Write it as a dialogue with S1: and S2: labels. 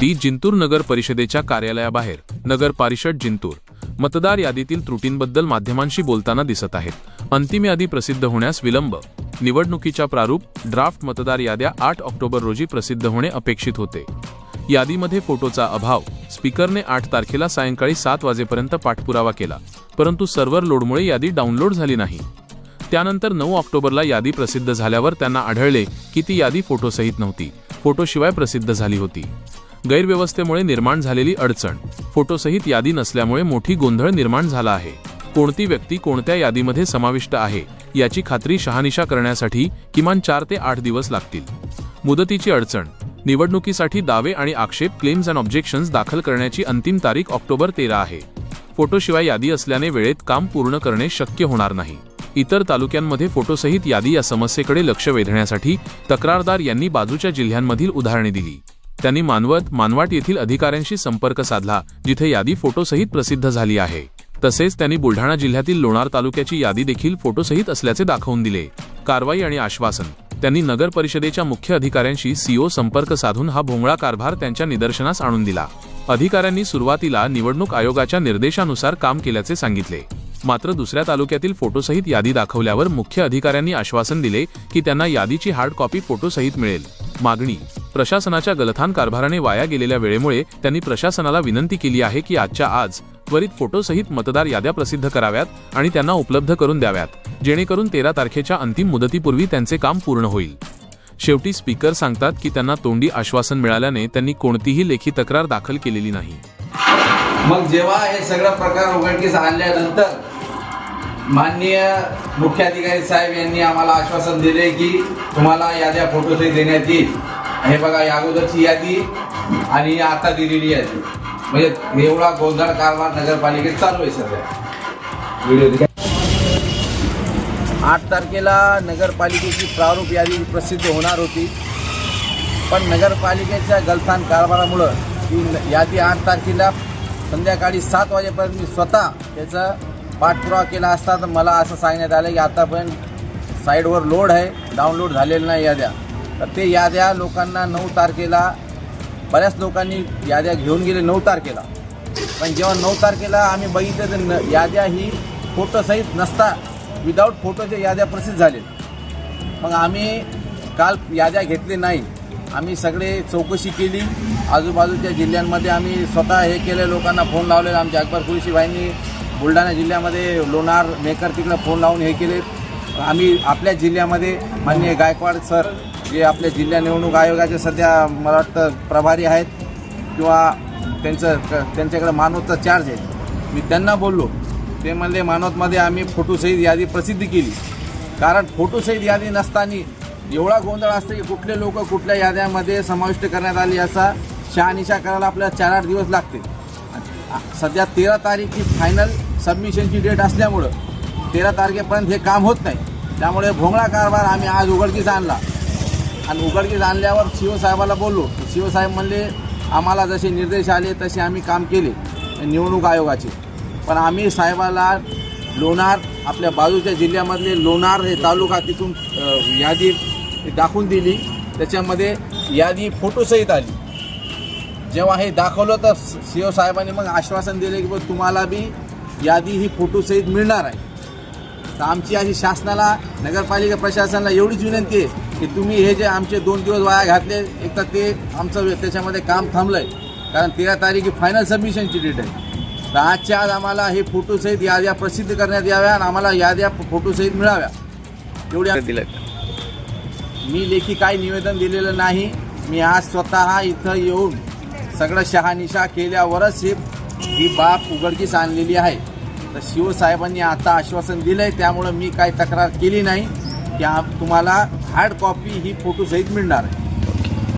S1: ती जिंतूर नगर परिषदेच्या कार्यालयाबाहेर नगर परिषद जिंतूर. मतदार यादीतील त्रुटींबद्दल माध्यमांशी बोलताना दिसत आहेत. अंतिम यादी प्रसिद्ध होण्यास विलंब. निवडणुकीच्या प्रारूप ड्राफ्ट मतदार याद्या आठ ऑक्टोबर रोजी प्रसिद्ध होणे अपेक्षित होते. यादीमध्ये फोटोचा अभाव स्पीकरने आठ तारखेला सायंकाळी सात वाजेपर्यंत पाठपुरावा केला परंतु सर्व्हर लोडमुळे यादी डाउनलोड झाली नाही. त्यानंतर नऊ ऑक्टोबरला यादी प्रसिद्ध झाल्यावर त्यांना आढळले की ती यादी फोटोसहित नव्हती. फोटोशिवाय प्रसिद्ध झाली होती. गैरव्यवस्थेमुळे निर्माण झालेली अडचण. फोटोसहित यादी नसल्यामुळे मोठी गोंधळ निर्माण झाला आहे. कोणती व्यक्ती कोणत्या यादीमध्ये समाविष्ट आहे याची खात्री शहानिशा करण्यासाठी किमान चार ते आठ दिवस लागतील. मुदतीची अडचण. निवडणुकीसाठी दावे आणि आक्षेप क्लेम्स अँड ऑब्जेक्शन्स दाखल करण्याची अंतिम तारीख ऑक्टोबर तेरा आहे. फोटोशिवाय यादी असल्याने वेळेत काम पूर्ण करणे शक्य होणार नाही. इतर तालुक्यांमध्ये फोटोसहित यादी या समस्येकडे लक्ष वेधण्यासाठी तक्रारदार यांनी बाजूच्या जिल्ह्यांमधील उदाहरणे दिली. त्यांनी मानवत मानवाट येथील अधिकाऱ्यांशी संपर्क साधला जिथे यादी फोटोसहित प्रसिद्ध झाली आहे. तसेच त्यांनी बुलढाणा जिल्ह्यातील लोणार तालुक्याची यादी देखील फोटोसहित असल्याचे दाखवून दिले. कारवाई आणि आश्वासन. त्यांनी नगर परिषदेच्या मुख्य अधिकाऱ्यांशी सीओ संपर्क साधून हा भोंगळा कारभार त्यांच्या निदर्शनास आणून दिला. अधिकाऱ्यांनी सुरुवातीला निवडणूक आयोगाच्या निर्देशानुसार काम केल्याचे सांगितले. मात्र दुसऱ्या तालुक्यातील फोटोसहित यादी दाखवल्यावर मुख्य अधिकाऱ्यांनी आश्वासन दिले की त्यांना यादीची हार्ड कॉपी फोटोसहित मिळेल. मागणी प्रशासनाच्या गलथान कारभाराने वाया गेलेल्या वेळेमुळे त्यांनी प्रशासनाला विनंती केली आहे की आजच्या आज त्वरित फोटोसहित मतदार याद्या प्रसिद्ध कराव्यात आणि त्यांना उपलब्ध करून द्याव्यात जेणेकरून तेरा तारखेच्या अंतिम मुदतीपूर्वी त्यांचे काम पूर्ण होईल. शेवटी स्पीकर सांगतात की त्यांना तोंडी आश्वासन मिळाल्याने त्यांनी कोणतीही लेखी तक्रार दाखल केलेली नाही.
S2: मग जेव्हा हे सगळं प्रकार उघडकीस आणल्यानंतर माननीय मुख्याधिकारी साहेब यांनी आम्हाला आश्वासन दिले की तुम्हाला याद्या फोटोसहित देण्यात येईल. हे बघा या अगोदरची यादी आणि आता दिलेली यादी. म्हणजे एवढा गोंधळ कारभार नगरपालिकेत चालू आहे सध्या. व्हिडिओ आठ तारखेला नगरपालिकेची प्रारूप यादी प्रसिद्ध होणार होती. पण नगरपालिकेच्या गलथान कारभारामुळं ही यादी आठ तारखेला संध्याकाळी सात वाजेपर्यंत मी स्वतः त्याचा पाठपुरावा केला असता तर मला असं सांगण्यात आलं की आतापर्यंत साईडवर लोड आहे डाउनलोड झालेलं नाही याद्या तर ते याद्या लोकांना नऊ तारखेला बऱ्याच लोकांनी याद्या घेऊन गेले नऊ तारखेला. पण जेव्हा नऊ तारखेला आम्ही बघितलं तर न याद्या ही फोटोसहित नसता विदाऊट फोटोच्या याद्या प्रसिद्ध झाले. मग आम्ही काल याद्या घेतले नाही आम्ही सगळे चौकशी केली. आजूबाजूच्या जिल्ह्यांमध्ये आम्ही स्वतः हे केले लोकांना फोन लावलेला. आमच्या अकबर कुलशी भाईंनी बुलढाणा जिल्ह्यामध्ये लोणार मेकर तिकडं फोन लावून हे केले. आम्ही आपल्या जिल्ह्यामध्ये माननीय गायकवाड सर जे आपल्या जिल्हा निवडणूक आयोगाचे सध्या मला वाटतं प्रभारी आहेत किंवा त्यांचं क- त्यांच्याकडे मानवचा चार्ज आहे मी त्यांना बोललो. ते म्हणले मानवतमध्ये आम्ही फोटोसहित यादी प्रसिद्ध केली. कारण फोटोसहित यादी नसताना एवढा गोंधळ असतो की कुठले लोक कुठल्या याद्यामध्ये समाविष्ट करण्यात आली असा शहानिशा करायला आपल्याला चार आठ दिवस लागते सध्या तेरा तारीख ही फायनल सबमिशनची डेट असल्यामुळं तेरा तारखेपर्यंत हे काम होत नाही. त्यामुळे भोंगळा कारभार आम्ही आज उघडकीस आणला. आणि उघडकीस आणल्यावर शिवसाहेबाला बोललो. शिवसाहेब म्हणले आम्हाला जसे निर्देश आले तसे आम्ही काम केले निवडणूक आयोगाचे. पण आम्ही साहेबाला लोणार आपल्या बाजूच्या जिल्ह्यामधले लोणार हे तालुका तिथून यादी दाखवून दिली. त्याच्यामध्ये यादी फोटोसहित आली. जेव्हा हे दाखवलं तर सी ओ साहेबांनी मग आश्वासन दिले की बघ तुम्हाला बी यादी ही फोटोसहित मिळणार आहे. तर आमची अशी शासनाला नगरपालिका प्रशासनाला एवढीच विनंती आहे की तुम्ही हे जे आमचे दोन दिवस वाया घातले एक तर ते आमचं त्याच्यामध्ये काम थांबलं आहे कारण तेरा तारीख ही फायनल सबमिशनची डेट आहे. तर आजच्या आज आम्हाला हे फोटोसहित याद्या प्रसिद्ध करण्यात याव्या आणि आम्हाला याद्या फोटोसहित मिळाव्या. एवढ्या
S3: दिलं
S2: मी लेखी काही निवेदन दिलेलं नाही. मी आज स्वतः इथं येऊन सगळं शहानिशा केल्यावरच ही बाब उघडकीस आणलेली आहे. तर शिवसाहेबांनी आता आश्वासन दिलं आहे त्यामुळं मी काही तक्रार केली नाही. की तुम्हाला हार्ड कॉपी ही फोटोसहित मिळणार आहे.